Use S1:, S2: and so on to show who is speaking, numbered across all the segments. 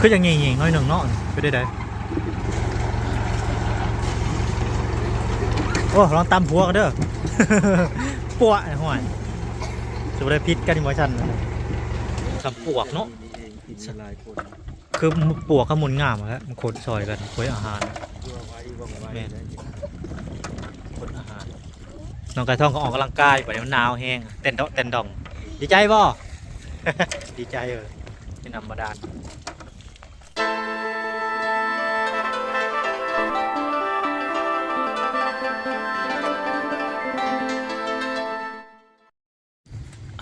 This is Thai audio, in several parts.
S1: คือยังยิงๆน้อยหนึ่งเนาะไปได้ไดโอ้ลองตำหัวกันเด้อปวกไอ้ห่วยจะได้พิษกันที่หมอชันตำปวกเนาะ
S2: คื
S1: อปวกขมุนงามแล้วมันขนซอยกันคุยอาหารแม่น
S2: ได้
S1: ขนอาหารน้องไก่ทองก็ออกกำลังกายไปเดี๋ยวมันหนาวแห้งเต้นดเต้นดอง ดีใจบ่ดีใจเออเป็นธรรมดาน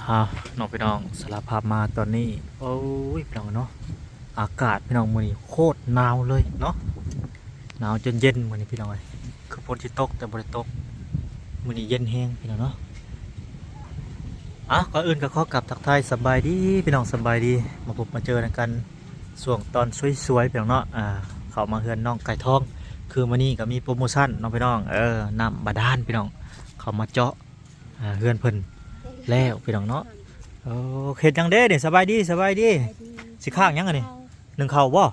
S1: อ่าน้องพี่น้องสารภาพมาตอนนี้โอ้ยพี่น้องเนาะอากาศพี่น้องมื้อนี้โคตรหนาวเลยเนาะหนาวจนเย็นมื้อนี้พี่น้องเอ้ยคือฝนสิตกแต่บ่ได้ตกมื้อนี้เย็นแฮงพี่น้องเนาะอะก่อนอื่นก็ขอกลับทักทายสบายดีพี่น้องสบายดีมาพบมาเจอกันส่วงตอนสวยๆพี่น้องเนาะอ่าเขามาเฮือนน้องไก่ทอง คือมานี่ก็มีโปรโมชั่นน้องพี่น้องเออน้ำบาดาลพี่น้องเขามาเจาะอ่าเฮือนเพิ่น แล้วพี่น้องเนาะโอ้เฮ็ดจังเด้เด้สบายดีสบายดีสิข้างหยังอันนี้หนึ่งเข่าบ่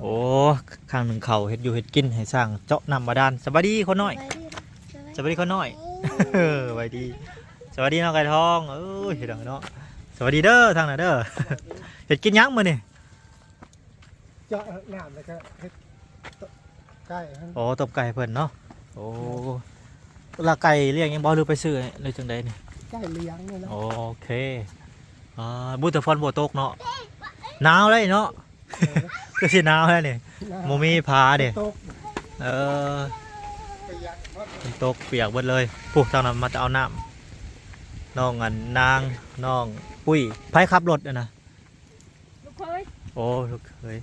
S1: โอ้ข้างหนึ่งเข่าเฮ็ดอยู่เฮ็ดกินให้สร้างเจาะน้ำบาดาลสบายดีคนน้อยสวัสดีคนน้อยเออสวัสดีสวัสดีน้องไก่ทองเอ้ยเห็นเนาะสวัสดีเด้อทางไหนเด้อเห็ดกินหยังมื้อนี่
S3: เจาะน้ำแล้วก็เฮ็ดใกล้ให้
S1: โอ้ตบไก่เพิ่นเนาะโอ้ลาไก่เลี้ยงยังบ่หรือไปซื้อเลยจังไดนี่
S3: ใกล้เลี้ยงนี่แหละ
S1: โอเคอ่าบูตะฟอนบ่ตกเนาะหนาวเลยเนาะก็สิหนาวแล้วนี่บ่มีผ้าเด้
S3: ตก
S1: เออ
S3: ไปยักวัด
S1: ฝนตกเปียกเบิดเลยปุ๊บทางนั้นมาจะเอาน้ำน้องอันนางน้องปุ้ยไผขับรถอะนะ
S4: ลูกเคย
S1: โอ้ลูกเคย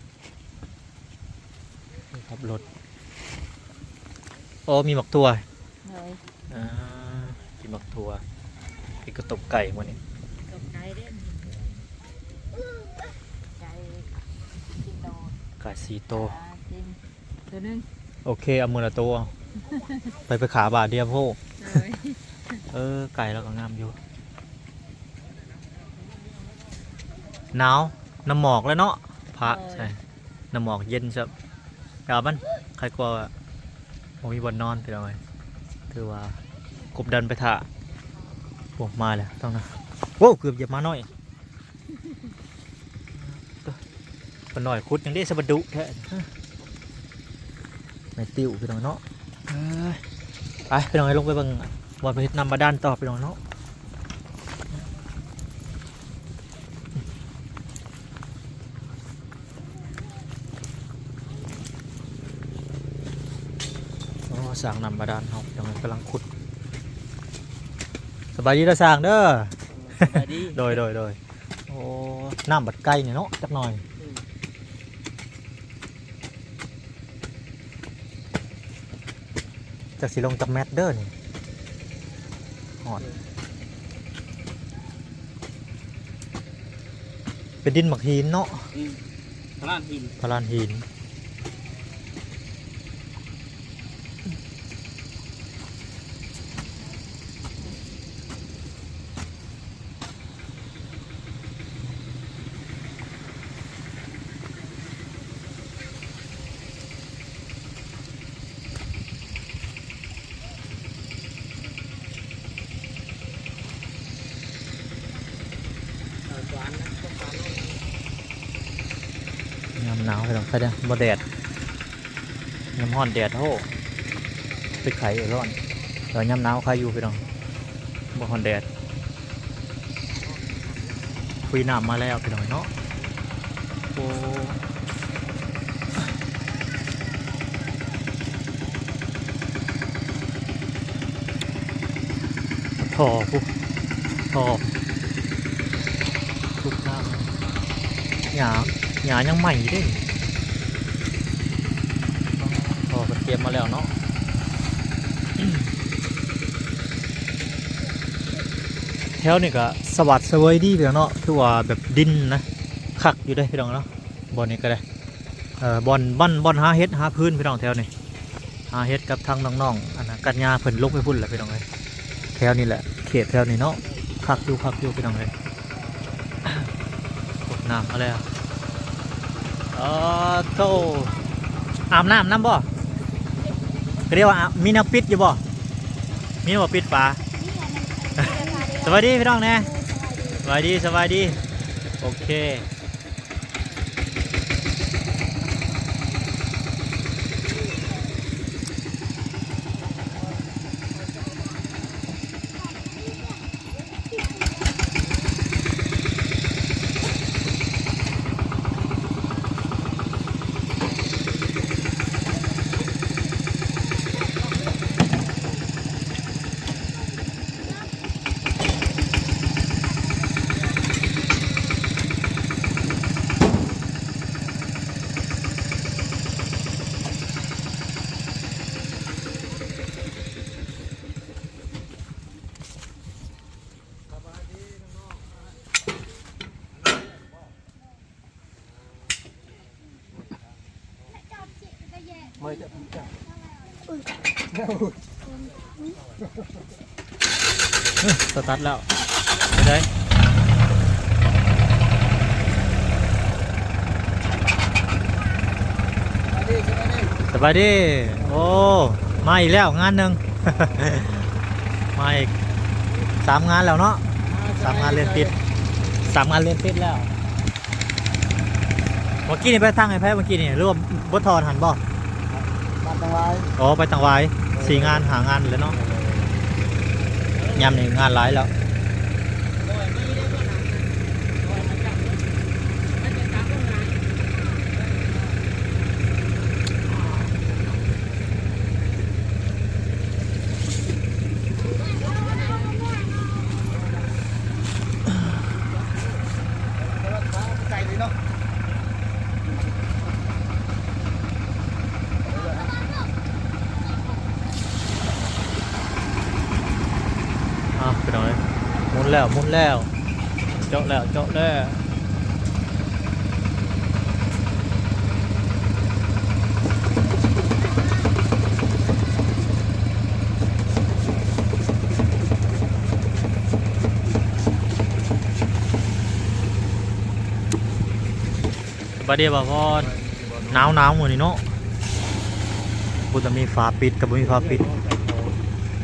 S1: ขับรถโอ้มีหมักตัว
S4: เลย
S1: อ่ากินหมักตัว กินกระตบไก่หมันนี่
S4: กับไก่เด่นไก่กินโดด
S1: ไก่สีโต
S4: ปลากินตัวหนึง
S1: โอเคเอามือละตัว ไปไปขาบาทเดียวโพ
S4: เลย
S1: เออไก่เราก็งามอยู่หนาวน้ำหมอกแล้วเนาะพระใช่น้ำหมอกเย็นสับเดี๋ยวมันใครกลัวผมมีบนนอนไปหน่อยถือว่ากบดันไปถ่า โอ้มาแล้วต้องนะโว้เกือบเหยียบมาหน่อยปนหน่อยคุดยังได้สะบัดดุแท้ในติวไปหน่อยเนาะไปไปหน่อยลงไปบังบอลไปนำบาดานต่อไปหน่อยเนาะโอ้สร้างนำบาดานเขาเดี๋ยวมันกำลังขุด สบายดีเด้อสร้างเด้อ
S2: ไปดี
S1: โดยโดยโดยโอ้น้ำบัดไก่เนี่ยเนาะจักหน่อยจากสีลงจากแมทเดอร์นี่หอดเป็นดินหมักหินเนาะ
S2: อืมพลานหิน
S1: พลานหิน ยามหนาวไปลองใครเด้อบ่แดดยามร้อนแดดโหไปไข่ร้อนแต่ยามหนาวใครอยู่ไปลองบ่ร้อนแดดคุยน้ำมาแล้วไปหน่อยเนาะโอ้ทอปุ๊บทอทุกน้ำ หยาหยายังใหม่อยู่เด้ท่อก็เตรียมมาแล้วเนาะแถวนี่ก็สวัสดิ์เสวยดีเพียงเนาะคือว่าแบบดินนะคักอยู่ได้อพี่น้องเนาะบอลนี้ก็ได้เอ่อบอลบอลบอลหาเฮ็ดหาพื้นพี่น้องแถวนี้หาเฮ็ดกับทางน้องๆอันนั้นกัญญาเพิ่นลงไปพุ่นแหละพี่น้องเลยแถวนี้แหละเขตแถวนี้เนาะคักอยู่คักอยู่พี่น้องเลย กดน้ำมาแล้วเออโตอาบน้ำน้ำบ่ก็เรียกว่าอาบมีน้ำปิดอยู่บ่มีบ่ปิดฝาสวัสดีพี่น้องแน่สวัสดีสวัสดีโอเค ตาร์ทแล้วไปเลยสบายดี โอ้ มาอีกแล้วงานหนึ่ง มาอีกสามงานแล้วเนาะสามงานเรียนติดสามงานเรียนติดแล้ว เมื่อกี้นี่ไปทางไหนแพ้เมื่อกี้นี่หรือว่าบดทอนหันบ่
S3: มาตั้งไว้
S1: อ๋อ ไปต่างวายสี่งานหางานเลยเนาะ ยำนี่งานหลายแล้ว
S3: ไก่เลยเนาะ
S1: อ้าวไปหน่อยหมุน แล้วหมุนแล้วเจาะแล้วเจาะแล้วบาดีบ่พ่อหนาวหนาวหมดนี่เนาะบุตรมีฟ้าปิดกับมีฟ้าปิด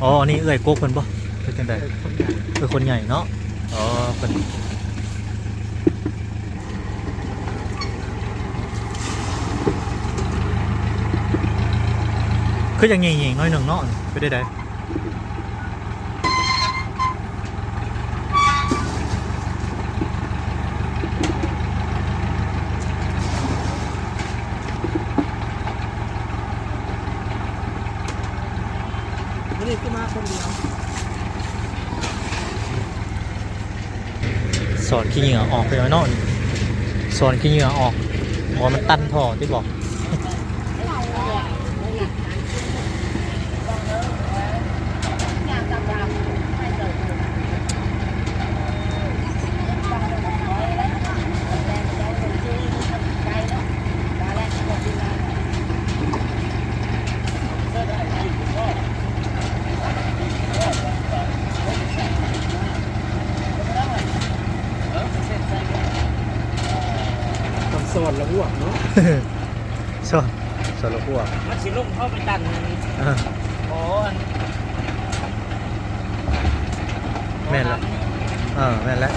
S1: อ๋อนี่เอ้ยโกกเพิ่นบ่ เป็นจังไดเอ้ยคนใหญ่เนาะอ๋อเพิ่นคืออย่างงี้ๆน้อยหนึ่งเนาะไปได้ได
S3: ไม่ได้ขึ้นมาคนเดียว
S1: สอน ขี้เหงื่อออกไปหน่อยเนาะสอนขี้เหงื่อออกบอมันตันท่อที่บอก
S3: ต้องสอนระ อ้วกเนาะ
S1: สอนสอนลูกพวก
S2: มันสิลงเข้าไปตัน
S1: เออ
S2: โอ้อัน
S1: แม่นละเออแม่นละ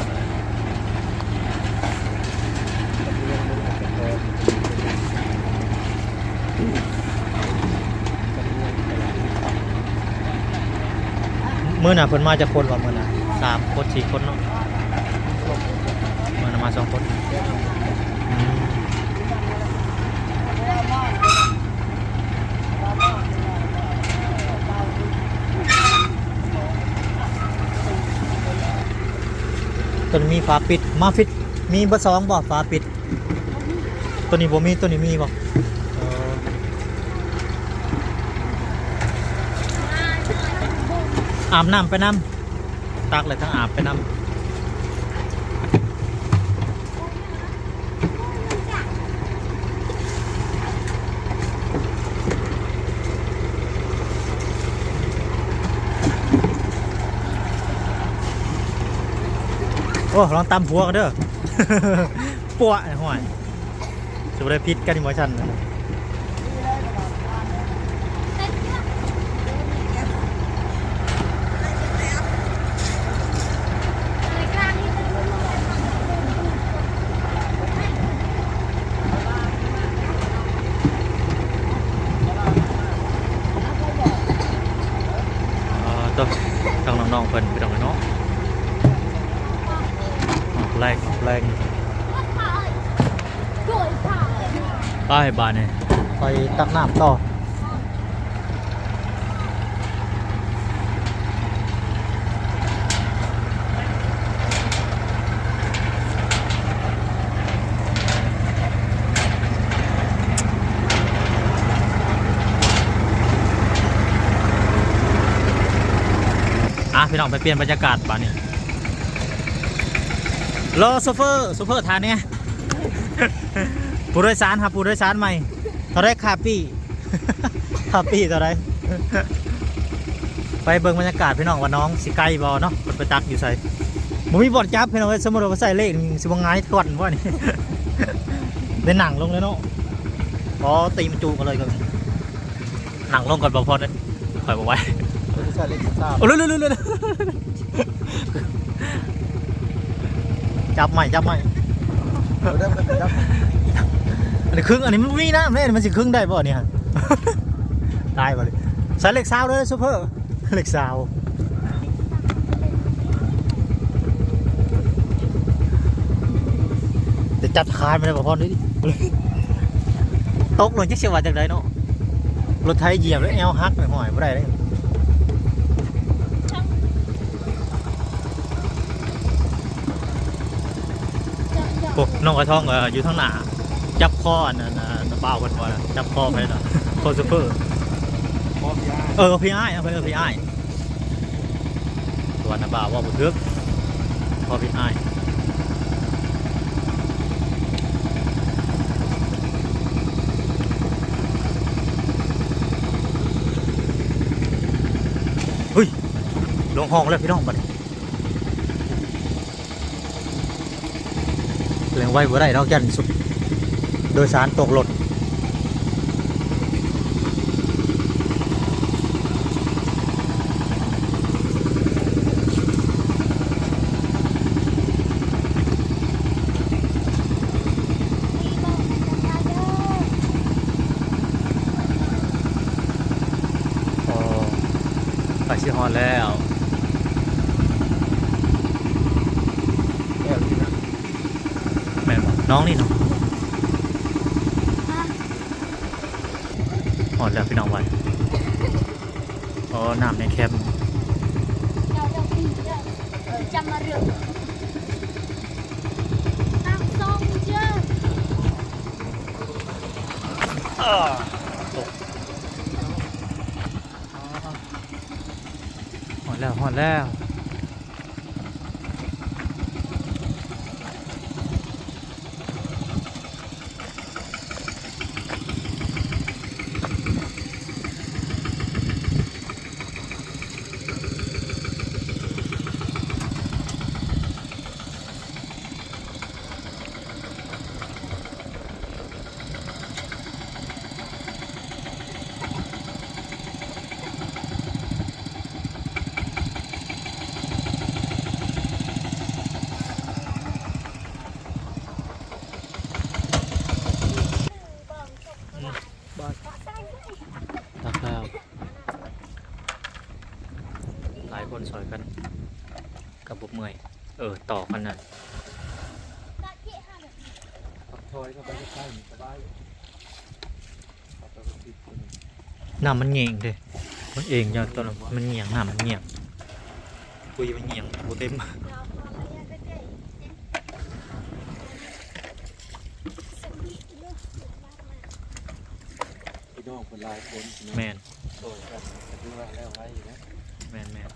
S1: มื้อน่ะเพิ่นมาจากคนว่ามื้อน่ะสามคนสี่คนเนาะมื้อน่ะมาสองคน ตัวนี้มีฝาปิดมาฟิตมีเบอร์สองบ่ฝาปิด ตัวนี้บ่มีตัวนี้มีบ่เอออาบน้ำไปน้ำตักเลยทั้งอาบไปน้ำ โอ้ลองตำหัวกันเด้อปวะไอ้ห่วยสุดได้พิษกันที่หมอชันนะเอ่อต้องน้องๆเพิ่นไปตรงนั้นเนาะ แรงออกแรงไปบ้านนี่ไปตักน้ำต่ออะพี่น้องไปเปลี่ยนบรรยากาศบ้านนี่ รอโซเฟอร์โซเฟอร์ทานเนี่ยผู้โดยสารครับผู้โดยสารใหม่เท่าไรคาปี้คาปี้เท่าไรไปเบิ่งบรรยากาศพี่น้องว่าน้องสิไกลบ่เนาะมันไปตักอยู่ใส่บ่มีบ่อนจับพี่น้องเอ้ยสมมุติว่าเขาใส่เลขนี่สิบ่ง่ายทวนว่านี่ได้หนังลงเลยเนาะพอตีมันจูกันเลยก็มีหนังลงก่อนบ่พอเลยปล่อยบ่ไหว้
S3: ใส่เล็กทราบ
S1: โอ้เร็วเร็วเร็วเร็ว จับใหม่จับใหม่
S3: เริ่มกันครับ
S1: อันนี้ครึ่งอันนี้มันมีนะแม่มันสิครึ่งได้ป่ะเนี่ยตายป่เลยใส่เหล็กซาวเลยซูเปอร์เหล็กซาวจะจัดคานไปเลยป่ะพ่อนี่ตกลงจักเสียว่าจากไหนเนาะรถไทยเหยียบแล้วแอลฮักไปหอยไม่ได้เลย โอ้น้องกระท่องเอออยู่ทางหน้าจับคออันนั้นนะน้ำเปล่ากันบ่นะจับคอไปนะโคซูเปอร์
S3: พอพี่อา
S1: เออพี่ไอ้ายเอาไปเออพี่ไอ้ายตัวน้ำเปล่าว่าบุทึกพอพี่ไอ้ายเฮ้ยลงห้องแล้วพี่น้องบัดนี้ เลี้ยงไว้บ่ได้นอกยันสุด โดยสารตกหล่นโอ้ไปชิฮอนแล้ว
S3: แอบกินนะ
S1: แม่นบ่น้องนี่เนาะฮอนแล้วพี่น้องไว้อ๋อน้ำในแคมป์ หมดแล้วหมดแล้ว ตักแล้วหลายคนสอยกัน กับบุบเมื่ อยเออต่อกันน่ะ
S3: ปักทอยเข้าไปใกล้ๆสบายปักไปก็ติดคน
S1: น้ำมันเงียงเด้มันเองอย่าตอนนั้นมันเงียงน้ำมันเงียงคุยมันเงียงโบเต็ม
S3: พี่น้องคนหลายคน
S1: แมน
S3: โตกันแต่ดูว่าแล้วไว้อยู่นะ
S1: แมนแมน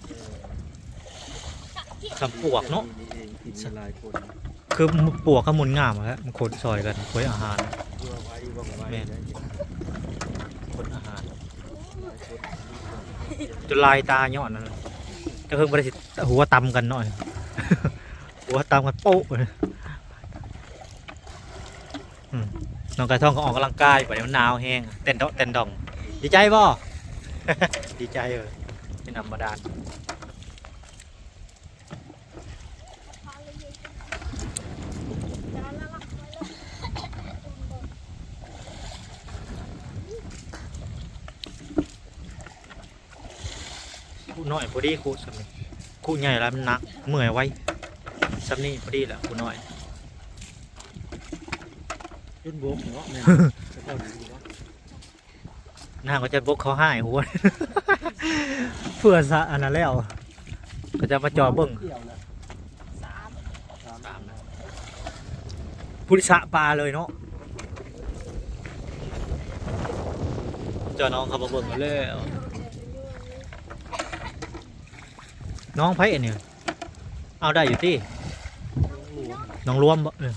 S1: คำปวกเนาะ
S3: นี่เองกินกันหลายคน
S1: คือปวกก็มุนงามอะฮะมันคนซอยกันคุยอาหาร
S3: ดูว่าไว้ว่างไว้
S1: แม่น
S3: นะ
S1: คนอาหารจนลายตาย้อนนั่นน่ะจะเพิ่งบริสิทธิ์หัวตำกันหน่อย หัวตำกันโป๊ะเลยอืมน้องไก่ทองก็ออกกำลังกายไปมันหนาวแห้งเต้นดอกเต้นดอง ดีใจบ่ ดีใจเออเป็นธรรมดาคู่ น้อยพอดีคู่สำนี้คู่ใหญ่แล้วมันหนักเมื่อยไว้สำนี้พอดีแหละคู่น้อย
S3: ยุ่นโบกเนาะแม่จะเข้าดูว่า
S1: หน้าก็จะบกเขาให้หัว เพื่อซะอันนั้นแล้ว ก็จะมาจอเบิ่ง
S3: เกี่ยวนะ
S2: สาม
S3: สาม
S1: ตามนะพุทธะปลาเลยเนาะเจอน้องเขามาเบิ่งกันแล้ว น้องไพ่เนี่ยเอาได้อยู่ที่น้องรวมบ่เออ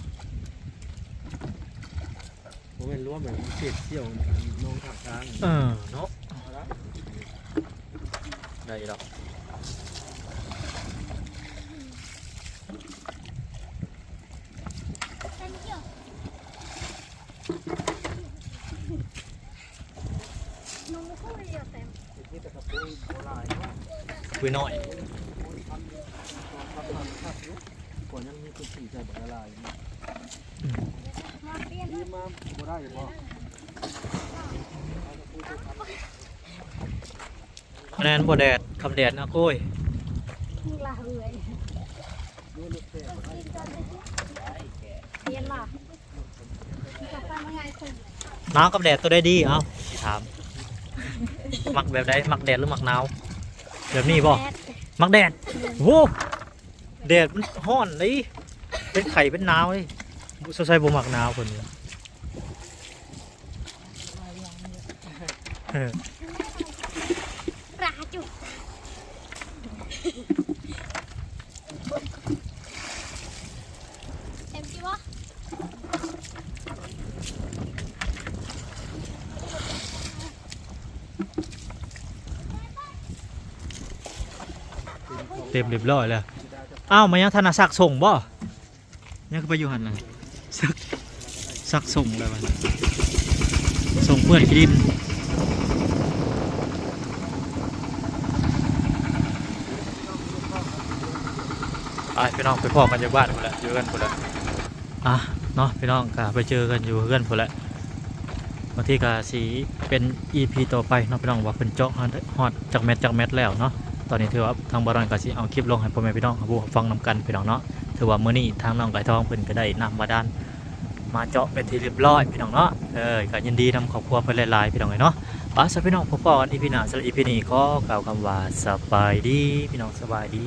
S3: ผมเป็นร่วมแบบเสียดเสี่ยวน้องขับกลาง
S1: เออเนาะได้ดอก
S5: น้องคู่เดียวแต่
S3: ที่จะขับโบราณ
S1: คุยน้อย
S3: ขับขับขับยุก่อนยังมีคนขี่ใจแบบละลาย
S5: มาเปลี่ยน
S3: ดีมาบ่ได้บ่
S1: คะแนนบ่แดดคำแดดนะโก้ย
S5: มึงละเหือย
S3: ดูลูกเตะ
S5: เปลี่ยนละกลับไปมาไงคุณ
S1: หนาวกับแดดตัวได้ดีเอ้าสิถาม มักแบบใดมักแดดหรือมักหนาวแบบนี้บ่
S5: แอด
S1: มักแดดโว้แดดมันฮ้อนเลยเป็นไข่เป็นหนาวเลยสงสัยบ่มักหนาวคนนี้เออ
S5: ปลาจุกเอ็มจีวะ
S1: เต็มเรียบร้อยแล้วอ้าวมายังธนาศักดิ์ส่งบ่ยังคือไปอยู่หันน่ะซักซักส่งแล้วมันส่งเพื่อนกินไปพี่น้องไปพอกันจากบ้านพุ่นแหละอยู่กันพุ่นแหละอะเนาะพี่น้องก็ไปเจอกันอยู่เพื่อนพุ่นแหละบางทีก็สีเป็น EP ต่อไปเนาะพี่น้องว่าเป็นเจาะฮอดจากแมทจากแมทแล้วเนาะ ตอนนี้ถือว่าทางบารอนก็สิเอาคลิปลงให้พ่อแม่พี่น้องครับผู้ฟังนำกันพี่น้องเนาะถือว่ามื้อนี้ทางน้องไก่ทองเพิ่นก็ได้นำมาด้าน มาเจาะเป็นที่เรียบร้อยพี่น้องเนาะเออก็ยินดีนำครอบครัวเพิ่นหลายๆพี่น้องเลยเนาะป้าสพี่น้องพบกันอีพีหน้าสำหรับอีพีนี้ขอกล่าวคำว่าสบายดี พี่น้องสบายดี